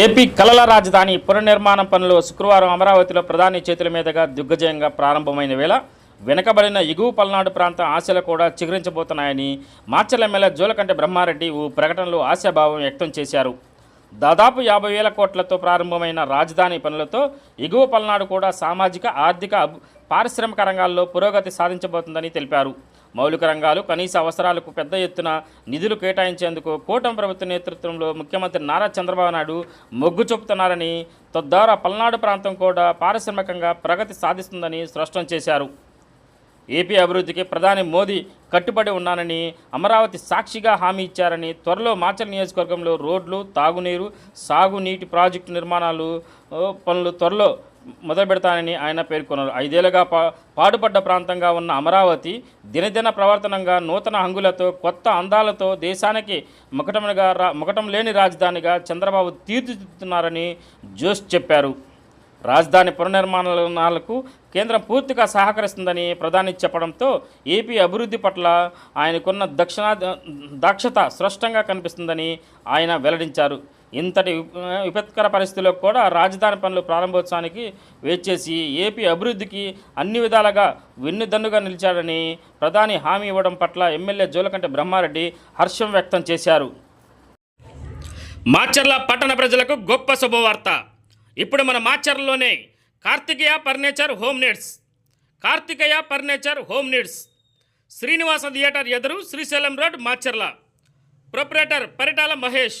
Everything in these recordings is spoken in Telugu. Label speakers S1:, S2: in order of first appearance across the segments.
S1: ఏపీ కలల రాజధాని పునర్నిర్మాణం పనులు శుక్రవారం అమరావతిలో ప్రధాని చేతుల మీదుగా దిగ్గజయంగా ప్రారంభమైన వేళ వెనుకబడిన ఎగువ పల్నాడు ప్రాంతం ఆశలు కూడా చిగురించబోతున్నాయని మార్చల్ ఎమ్మెల్యే జోలకంటి బ్రహ్మారెడ్డి ఓ ప్రకటనలో ఆశాభావం వ్యక్తం చేశారు. దాదాపు యాభై వేల కోట్లతో ప్రారంభమైన రాజధాని పనులతో ఎగువ పల్నాడు కూడా సామాజిక ఆర్థిక పారిశ్రామిక రంగాల్లో పురోగతి సాధించబోతుందని తెలిపారు. మౌలిక రంగాలు కనీస అవసరాలకు పెద్ద ఎత్తున నిధులు కేటాయించేందుకు కూటమి ప్రభుత్వ నేతృత్వంలో ముఖ్యమంత్రి నారా చంద్రబాబు నాయుడు మొగ్గు చూపుతున్నారని తద్వారా పల్నాడు ప్రాంతం కూడా పారిశ్రామికంగా ప్రగతి సాధిస్తుందని స్పష్టం చేశారు. ఏపీ అభివృద్ధికి ప్రధాని మోదీ కట్టుబడి ఉన్నానని అమరావతి సాక్షిగా హామీ ఇచ్చారని త్వరలో మాచల్ నియోజకవర్గంలో రోడ్లు తాగునీరు సాగునీటి ప్రాజెక్టు నిర్మాణాలు పనులు త్వరలో మొదలు పెడతానని ఆయన పేర్కొన్నారు. ఐదేళ్ళుగా పా పాడుపడ్డ ప్రాంతంగా ఉన్న అమరావతి దినదిన ప్రవర్తనంగా నూతన హంగులతో కొత్త అందాలతో దేశానికి ముకటముగా రా ముకటం లేని రాజధానిగా చంద్రబాబు తీర్చిదిద్దుతున్నారని జోష్ చెప్పారు. రాజధాని పునర్నిర్మాణాలకు కేంద్రం పూర్తిగా సహకరిస్తుందని ప్రధాని చెప్పడంతో ఏపీ అభివృద్ధి పట్ల ఆయనకున్న దక్షిణ దక్షత స్పష్టంగా కనిపిస్తుందని ఆయన వెల్లడించారు. ఇంతటి విపత్కర పరిస్థితుల్లో కూడా రాజధాని పనులు ప్రారంభోత్సవానికి వేచేసి ఏపీ అభివృద్ధికి అన్ని విధాలుగా వెన్నుదన్నుగా నిలిచాడని ప్రధాని హామీ ఇవ్వడం పట్ల ఎమ్మెల్యే జోలకంటి బ్రహ్మారెడ్డి హర్షం వ్యక్తం చేశారు. మాచర్ల పట్టణ ప్రజలకు గొప్ప శుభవార్త. ఇప్పుడు మన మాచర్లలోనే Karthikeya furniture home needs. Karthikeya furniture home needs. Srinivasa theatre ఎదురు Srisailam road Macherla. Proprietor Paritala Mahesh.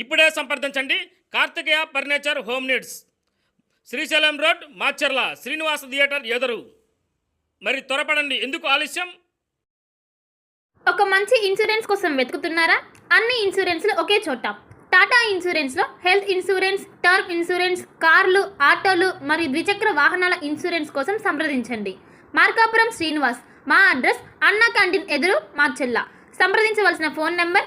S1: ఇప్పుడే సంప్రదించండి. Karthikeya furniture home needs. Srisailam road Macherla Srinivasa theatre ఎదురు. మరి త్వరపడండి. ఎందుకు ఆలస్యం?
S2: ఒక మంచి ఇన్సూరెన్స్ కోసం వెతుకుతున్నారా? అన్ని ఇన్సూరెన్స్లు ఒకే చోట. టాటా ఇన్సూరెన్స్లో హెల్త్ ఇన్సూరెన్స్ టర్మ్ ఇన్సూరెన్స్ కార్లు ఆటోలు మరియు ద్విచక్ర వాహనాల ఇన్సూరెన్స్ కోసం సంప్రదించండి. మార్కాపురం శ్రీనివాస్. మా అడ్రస్ అన్నా క్యాంటీన్ ఎదురు మార్చెల్ల సంప్రదించవలసిన phone number